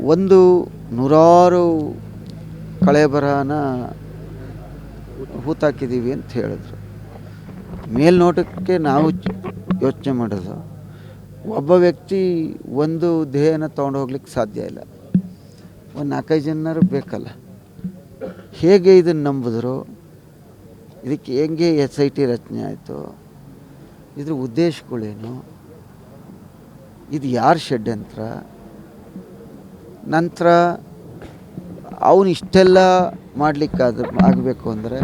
ಒಂದು ನೂರಾರು ಕಳೆ ಬರಹನ ಹೂತಾಕಿದ್ದೀವಿ ಅಂತ ಹೇಳಿದ್ರು. ಮೇಲ್ನೋಟಕ್ಕೆ ನಾವು ಯೋಚನೆ ಮಾಡೋದು ಒಬ್ಬ ವ್ಯಕ್ತಿ ಒಂದು ದೇಹನ ತೊಗೊಂಡು ಹೋಗ್ಲಿಕ್ಕೆ ಸಾಧ್ಯ ಇಲ್ಲ. ಒಂದು ನಾಲ್ಕೈದು ಜನರು ಬೇಕಲ್ಲ. ಹೇಗೆ ಇದನ್ನು ನಂಬಿದ್ರು? ಇದಕ್ಕೆ ಹೆಂಗೆ ಎಸ್ ಐ ಟಿ ರಚನೆ ಆಯಿತು? ಇದ್ರ ಉದ್ದೇಶಗಳೇನು? ಇದು ಯಾರ ಷಡ್ಯಂತ್ರ ನಂತರ ಅವನು ಇಷ್ಟೆಲ್ಲ ಮಾಡಲಿಕ್ಕಾದ, ಆಗಬೇಕು ಅಂದರೆ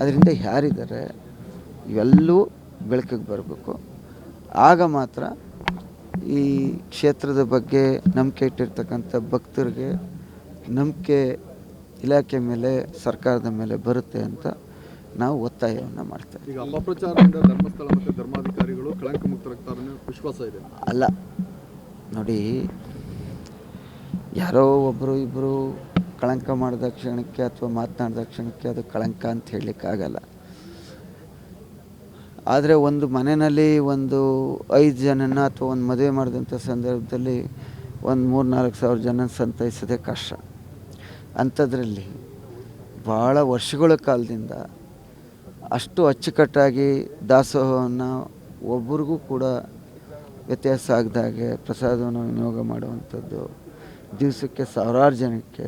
ಅದರಿಂದ ಯಾರಿದ್ದಾರೆ ಇವೆಲ್ಲವೂ ಬೆಳಕಿಗೆ ಬರಬೇಕು. ಆಗ ಮಾತ್ರ ಈ ಕ್ಷೇತ್ರದ ಬಗ್ಗೆ ನಂಬಿಕೆ ಇಟ್ಟಿರ್ತಕ್ಕಂಥ ಭಕ್ತರಿಗೆ ನಂಬಿಕೆ ಇಲಾಖೆ ಮೇಲೆ, ಸರ್ಕಾರದ ಮೇಲೆ ಬರುತ್ತೆ ಅಂತ ನಾವು ಒತ್ತಾಯವನ್ನು ಮಾಡ್ತೇವೆ ವಿಶ್ವಾಸ ಇದೆ ಅಲ್ಲ, ನೋಡಿ, ಯಾರೋ ಒಬ್ಬರು ಇಬ್ಬರು ಕಳಂಕ ಮಾಡಿದ ಕ್ಷಣಕ್ಕೆ ಅಥವಾ ಮಾತನಾಡಿದ ಕ್ಷಣಕ್ಕೆ ಅದು ಕಳಂಕ ಅಂತ ಹೇಳಲಿಕ್ಕಾಗಲ್ಲ. ಆದರೆ ಒಂದು ಮನೆಯಲ್ಲಿ ಒಂದು ಐದು ಜನನ ಅಥವಾ ಒಂದು ಮದುವೆ ಮಾಡಿದಂಥ ಸಂದರ್ಭದಲ್ಲಿ ಒಂದು ಮೂರು ನಾಲ್ಕು ಸಾವಿರ ಜನ ಸಂತೈಸೋದೇ ಕಷ್ಟ. ಅಂಥದ್ರಲ್ಲಿ ಭಾಳ ವರ್ಷಗಳ ಕಾಲದಿಂದ ಅಷ್ಟು ಅಚ್ಚುಕಟ್ಟಾಗಿ ದಾಸೋಹವನ್ನು ಒಬ್ರಿಗೂ ಕೂಡ ವ್ಯತ್ಯಾಸ ಆಗದಾಗೆ ಪ್ರಸಾದವನ್ನು ವಿನಿಯೋಗ ಮಾಡುವಂಥದ್ದು, ದಿವಸಕ್ಕೆ ಸಾವಿರಾರು ಜನಕ್ಕೆ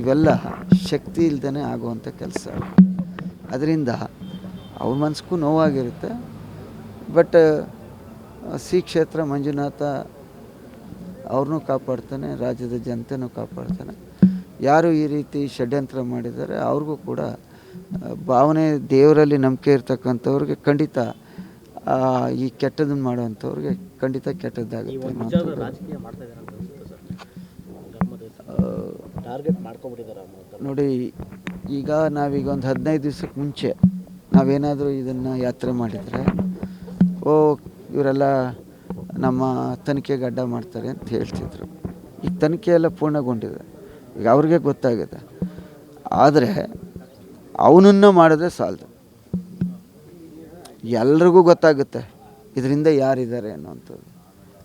ಇವೆಲ್ಲ ಶಕ್ತಿ ಇಲ್ದೇ ಆಗುವಂಥ ಕೆಲಸ. ಅದರಿಂದ ಅವ್ರ ಮನಸ್ಗೂ ನೋವಾಗಿರುತ್ತೆ. ಬಟ್ ಸಿ ಕ್ಷೇತ್ರ ಮಂಜುನಾಥ ಅವ್ರನ್ನೂ ಕಾಪಾಡ್ತಾನೆ, ರಾಜ್ಯದ ಜನತೆನೂ ಕಾಪಾಡ್ತಾನೆ. ಯಾರು ಈ ರೀತಿ ಷಡ್ಯಂತ್ರ ಮಾಡಿದ್ದಾರೆ, ಅವ್ರಿಗೂ ಕೂಡ ಭಾವನೆ ದೇವರಲ್ಲಿ ನಂಬಿಕೆ ಇರ್ತಕ್ಕಂಥವ್ರಿಗೆ ಖಂಡಿತ ಈ ಕೆಟ್ಟದನ್ನು ಮಾಡುವಂಥವ್ರಿಗೆ ಖಂಡಿತ ಕೆಟ್ಟದ್ದಾಗುತ್ತೆ ನೋಡಿ ಈಗ ನಾವೀಗ ಒಂದು ಹದಿನೈದು ದಿವ್ಸಕ್ಕೆ ಮುಂಚೆ ನಾವೇನಾದರೂ ಇದನ್ನು ಯಾತ್ರೆ ಮಾಡಿದರೆ ಓ ಇವರೆಲ್ಲ ನಮ್ಮ ತನಿಖೆಗೆ ಅಡ್ಡ ಮಾಡ್ತಾರೆ ಅಂತ ಹೇಳ್ತಿದ್ರು. ಈಗ ತನಿಖೆ ಎಲ್ಲ ಪೂರ್ಣಗೊಂಡಿದೆ. ಈಗ ಅವ್ರಿಗೆ ಗೊತ್ತಾಗಿದೆ. ಆದರೆ ಅವನನ್ನು ಮಾಡಿದ್ರೆ ಸಾಲದು. ಎಲ್ರಿಗೂ ಗೊತ್ತಾಗುತ್ತೆ ಇದರಿಂದ ಯಾರಿದ್ದಾರೆ ಅನ್ನೋವಂಥದ್ದು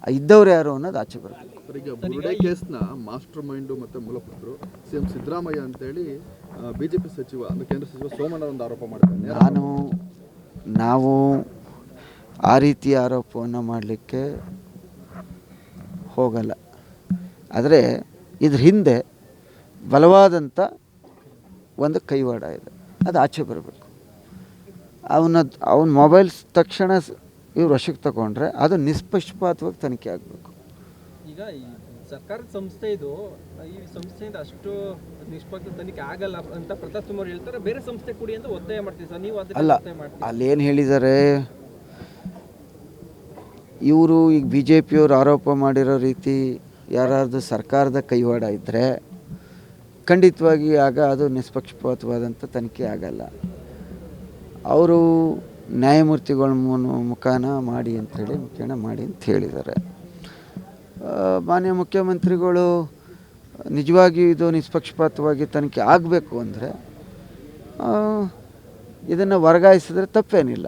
ಆ ಇದ್ದವ್ರು ಯಾರು ಅನ್ನೋದು ಆಚೆ ಬರಬೇಕು. ಸರ್, ಈಗ ಬುರುಡೆ ಕೇಸ್ನ ಮಾಸ್ಟರ್ ಮೈಂಡು ಮತ್ತು ಮೂಲಪುತ್ರರು ಸಿ ಎಂ ಸಿದ್ದರಾಮಯ್ಯ ಅಂತೇಳಿ ಬಿಜೆಪಿ ಸಚಿವ ಅಂದ್ರೆ ಕೇಂದ್ರ ಸಚಿವ ಸೋಮಣ್ಣ ಒಂದು ಆರೋಪ ಮಾಡ್ತಾರೆ ನಾನು ನಾವು ಆ ರೀತಿ ಆರೋಪವನ್ನು ಮಾಡಲಿಕ್ಕೆ ಹೋಗಲ್ಲ. ಆದರೆ ಇದ್ರ ಹಿಂದೆ ಬಲವಾದಂಥ ಒಂದು ಕೈವಾಡ ಇದೆ. ಅದು ಆಚೆ ಬರಬೇಕು. ಅವನ ಅವನ ಮೊಬೈಲ್ ತಕ್ಷಣ ಇವ್ರು ವಶಕ್ಕೆ ತಗೊಂಡ್ರೆ ಅದು ನಿಷ್ಪಕ್ಷಪಾತವಾಗಿ ತನಿಖೆ ಆಗಬೇಕು. ಈಗ ಈ ಸರ್ಕಾರದ ಸಂಸ್ಥೆ ಇದು ಈ ಸಂಸ್ಥೆಯಿಂದ ಅಷ್ಟು ನಿಷ್ಪಕ್ಷ ತನಿಖೆ ಆಗಲ್ಲ ಅಂತ ಪ್ರತಾಪ್ ಕುಮಾರ್ ಹೇಳ್ತಾರೆ. ಬೇರೆ ಸಂಸ್ಥೆ ಕೂಡಿ ಅಂತ ಒತ್ತಾಯ ಮಾಡ್ತೀವಿ ಸರ್. ನೀವು ಅದಕ್ಕೆ ಅಲ್ಲ ಒತ್ತಾಯ ಮಾಡ್ತೀವಿ ಅಲ್ಲೇನು ಹೇಳಿದ್ದಾರೆ ಇವರು ಈಗ ಬಿ ಜೆ ಪಿಯವರು ಆರೋಪ ಮಾಡಿರೋ ರೀತಿ ಯಾರಾದ್ರೂ ಸರ್ಕಾರದ ಕೈವಾಡ ಇದ್ದರೆ ಖಂಡಿತವಾಗಿ ಆಗ ಅದು ನಿಷ್ಪಕ್ಷಪಾತವಾದಂಥ ತನಿಖೆ ಆಗಲ್ಲ. ಅವರು ನ್ಯಾಯಮೂರ್ತಿಗಳ ಮುಖಾನ ಮಾಡಿ ಅಂಥೇಳಿ ಮುಖೇನ ಮಾಡಿ ಅಂತ ಹೇಳಿದ್ದಾರೆ. ಮಾನ್ಯ ಮುಖ್ಯಮಂತ್ರಿಗಳು ನಿಜವಾಗಿಯೂ ಇದು ನಿಷ್ಪಕ್ಷಪಾತವಾಗಿ ತನಿಖೆ ಆಗಬೇಕು ಅಂದರೆ ಇದನ್ನು ವರ್ಗಾಯಿಸಿದ್ರೆ ತಪ್ಪೇನಿಲ್ಲ.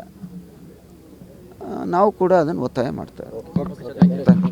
ನಾವು ಕೂಡ ಅದನ್ನು ಒತ್ತಾಯ ಮಾಡ್ತಾ ಇರೋದು.